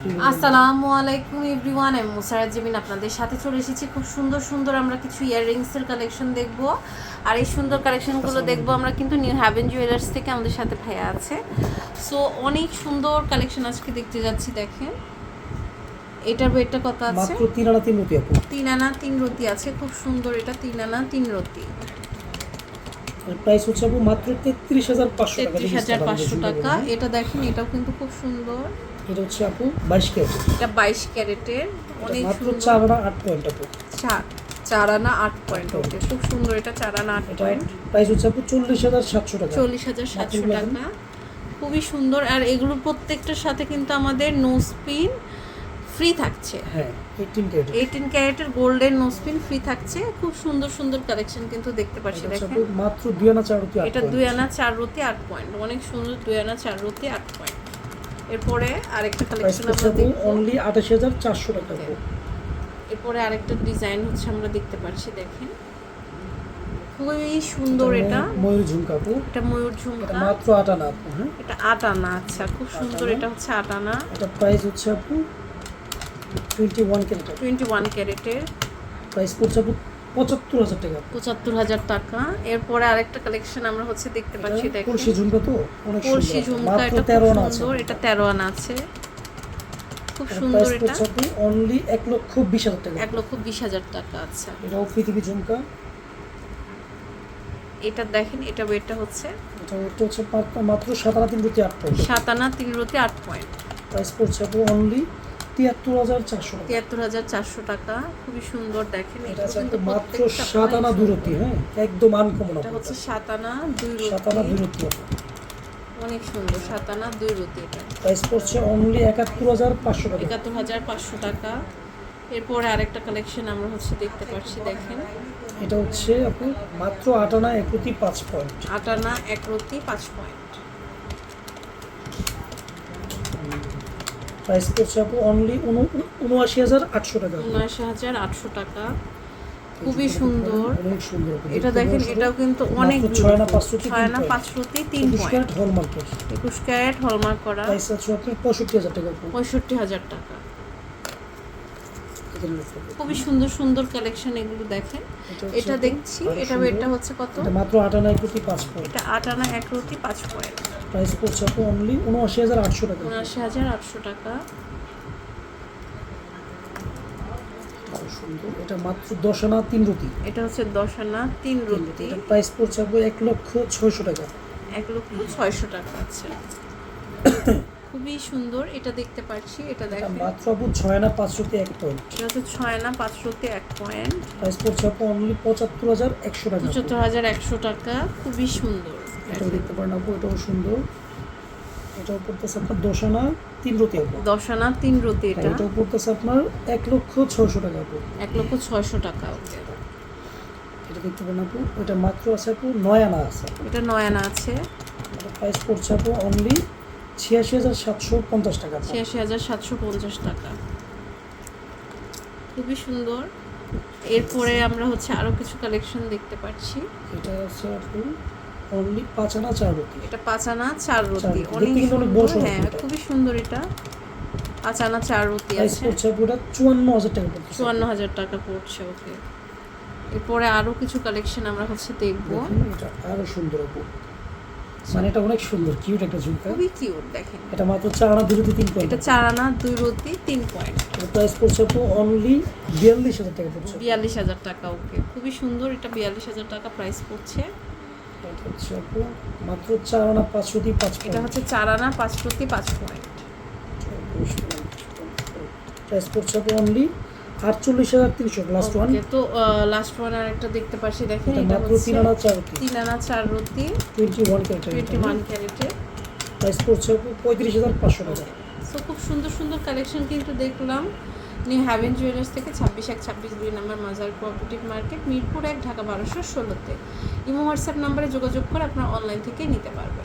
আসসালামু আলাইকুম এভরিওয়ান আমি মুসারাত জেমিন আপনাদের সাথে চলে এসেছি। খুব সুন্দর সুন্দর আমরা কিছু ইয়াররিংসের কালেকশন দেখব। আর এই সুন্দর কালেকশনগুলো দেখব আমরা কিন্তু নিউ হ্যাভেন জুয়েলার্স থেকে আমাদের সাথে ভাইয়া আছে। সো অনেক সুন্দর কালেকশন আজকে দেখতে যাচ্ছি দেখেন। এটার ওয়েটটা কত আছে? মাত্র তিন আনা তিন রুটি আপু। তিন আনা তিন রতি আছে খুব সুন্দর এটা তিন আনা তিন রতি প্রাইস হচ্ছে আপু মাত্র তেত্রিশ হাজার পাঁচশো টাকা। তেত্রিশ হাজার পাঁচশো টাকা। এটা দেখেন এটাও কিন্তু খুব সুন্দর। এটা হচ্ছে আপু বাইশ ক্যারেট। এটা বাইশ ক্যারেটের অনেক মাত্র চার আনা আট পয়েন্ট আপু। চার চার আনা আট পয়েন্ট ওকে খুব সুন্দর এটা চার আনা আট পয়েন্ট। প্রাইস হচ্ছে আপু চল্লিশ হাজার সাতশো টাকা। চল্লিশ হাজার সাতশো টাকা। খুবই সুন্দর আর এগুলোর প্রত্যেকটার সাথে কিন্তু আমাদের নো স্পিন ফ্রি থাকছে। হ্যাঁ এইটিন ক্যারেটের গোল্ডেন নো স্পিন ফ্রি থাকছে। খুব সুন্দর সুন্দর কালেকশন কিন্তু দেখতে পাচ্ছি দেখেন। মাত্র দুই আনা চার আট এটা দুই আনা চার রতি আট পয়েন্ট অনেক সুন্দর দুই আনা চার রতি আট পয়েন্ট। এরপরে আরেকটা কালেকশন আমরা দেখব। অনলি আঠাশ হাজার চারশো টাকা আপু এরপরে আরেকটা ডিজাইন হচ্ছে আমরা দেখতে পাচ্ছি দেখেন। খুবই সুন্দর এটা। ময়ূর ঝুমকা আপু এটা ময়ূর ঝুমকা মাত্র আট আনা আপু হ্যাঁ? এটা আট আনা আচ্ছা খুব সুন্দর এটা হচ্ছে আট আনা এটা প্রাইস হচ্ছে আপু twenty one carat twenty one ক্যারেটের প্রাইস পড়ছে আপু পঁচাত্তর হাজার টাকা। পঁচাত্তর হাজার টাকা। এরপরে আরেকটা কালেকশন আমরা হচ্ছে দেখতে পাচ্ছি এটা কলসি ঝুমকা তো? অনেক কলসি ঝুমকা এটা তেরো আনা সুন্দর এটা তেরো আনা আছে। খুব সুন্দর এটা। অনলি এক লক্ষ বিশ হাজার টাকা। এক লক্ষ বিশ হাজার টাকা আচ্ছা এটাও পৃথিবী ঝুমকা। এটা দেখেন এটা ওয়েটটা হচ্ছে এটা ওটা হচ্ছে মাত্র- সাত আনা তিন রুটি আট পয়েন্ট সাত আনা তিন আট পয়েন্ট প্রাইস পড়ছে অনলি তিয়াত্তর হাজার চারশো তিয়াত্তর হাজার চারশো টাকা। খুবই সুন্দর দেখেন এটা কিন্তু মাত্র সাত আনা দুই হ্যাঁ একদম আনকমন এটা হচ্ছে সাত আনা দুই সাত আনা রুটি আপু অনেক সুন্দর সাত আনা দুই রতি এটা। প্রাইস পড়ছে অনলি একাত্তর হাজার পাঁচশো টাকা। একাত্তর হাজার পাঁচশো টাকা। এরপরে আরেকটা কালেকশন আমরা হচ্ছে দেখতে পাচ্ছি দেখেন। এটা হচ্ছে আপু মাত্র আট আনা এক পাঁচ পয়েন্ট আট আনা এক রতি পাঁচ পয়েন্ট প্রাইস পড়ছে আপু অনলি উনআশি হাজার আটশো টাকা। উনআশি হাজার আটশো টাকা। খুবই সুন্দর। অনেক সুন্দর এটা দেখেন এটাও কিন্তু অনেক ছয় না পাঁচশো ছয় না আনা point। পাঁচ রতি তিন পয়েন্ট। ক্যারেট হলমার্কের একুশ ক্যারেট হলমার্ক করা। প্রাইস আছে আপনার পঁয়ষট্টি হাজার টাকা পঁয়ষট্টি হাজার টাকা। খুবই সুন্দর সুন্দর কালেকশন এগুলো দেখেন। এটা দেখছি এটা এটা হচ্ছে কত? এটা মাত্র আট আনা এক রুটি পাঁচ পয়েন্ট। এটা আট আনা এক রতি পাঁচ পয়েন্ট। প্রাইস পড়ছে আপু অনলি উনআশি হাজার আটশো টাকা। উনআশি হাজার আটশো টাকা। সুন্দর। এটা মাত্র দশ আনা তিন রুটি। এটা হচ্ছে দশ আনা তিন রতি এটা প্রাইস পড়ছে আপু এক লক্ষ ছয়শো টাকা। এক লক্ষ ছয়শো টাকা আছে। খুবই সুন্দর এটা দেখতে পাচ্ছি এটা এটা দেখেন। মাত্র আপু ছয় আনা পাঁচ রুটি এক পয়েন্ট এটা হচ্ছে ছয় আনা পাঁচ রতি এক পয়েন্ট প্রাইস পড়ছে আপু অনলি পঁচাত্তর হাজার একশো টাকা আপু। পঁচাত্তর হাজার একশো টাকা খুবই সুন্দর। এটাও দেখতে পারেন আপু এটাও সুন্দর। এটাও পড়তেছে আপনার দশ আনা তিন রুটি আপু। দশ আনা তিন রতি এটা। এটাও পড়তেছে আপনার এক লক্ষ ছয়শো টাকা আপু। এক লক্ষ ছয়শো টাকা এটা দেখতে পারেন আপু ওইটা মাত্র আছে আপু নয় আনা আছে। এটা নয় আনা আছে। এটা প্রাইস পড়ছে আপু অনলি ছিয়াশি হাজার সাতশো পঞ্চাশ টাকা ছিয়াশি হাজার সাতশো পঞ্চাশ টাকা। খুবই সুন্দর। এরপরে আমরা হচ্ছে আরও কিছু কালেকশন দেখতে পাচ্ছি। এটা আছে আপু অনলি পাঁচ আনা চার রুটি। এটা পাঁচ আনা চার রতি। অনেক সুন্দর। হ্যাঁ খুবই সুন্দর এটা। পাঁচ আনা চার প্রাইস আছে। পড়ছে চুয়ান্ন হাজার টাকা পড়তেছে চুয়ান্ন হাজার টাকা পড়ছে ওকে এরপরে আরও কিছু কালেকশন আমরা হচ্ছে দেখব। এটা আরও সুন্দর মানে এটা অনেক সুন্দর কিউট একটা ঝুমকা। খুবই কিউট দেখেন। এটা মাত্র চার আনা দুই রুটি তিন পয়েন্ট এটা চার আনা দুই রতি তিন পয়েন্ট প্রাইস পড়ছে আপু অনলি বিয়াল্লিশ হাজার টাকা পড়ছে। বিয়াল্লিশ হাজার টাকা ওকে খুবই সুন্দর এটা বিয়াল্লিশ হাজার টাকা প্রাইস পড়ছে। হচ্ছে আপু মাত্র চার আনা পাঁচ রুটি পাঁচ এটা হচ্ছে চার আনা পাঁচ প্রতি পাঁচ পয়েন্ট প্রাইস পড়ছে আপু অনলি আটচল্লিশ হাজার তিনশো লাস্ট ওয়ান তো লাস্ট ওয়ান আর একটা দেখতে পাচ্ছি দেখেন এটা এটা হচ্ছে তিন আনা চার রুটি। তিন আনা চার রতি twenty one character twenty one ক্যারেটে। প্রাইস পড়ছে পঁয়ত্রিশ হাজার পাঁচশো টাকা। সো খুব সুন্দর সুন্দর কালেকশন কিন্তু দেখলাম। নিউ হ্যাভেন জুয়েলার্স থেকে ছাব্বিশ এক ছাব্বিশ দুই নাম্বার মাজার কোঅপারেটিভ মার্কেট মিরপুর এক ঢাকা বারোশো ষোলোতে। ইমো হোয়াটসঅ্যাপ নাম্বারে যোগাযোগ করে আপনারা অনলাইন থেকে নিতে পারবেন।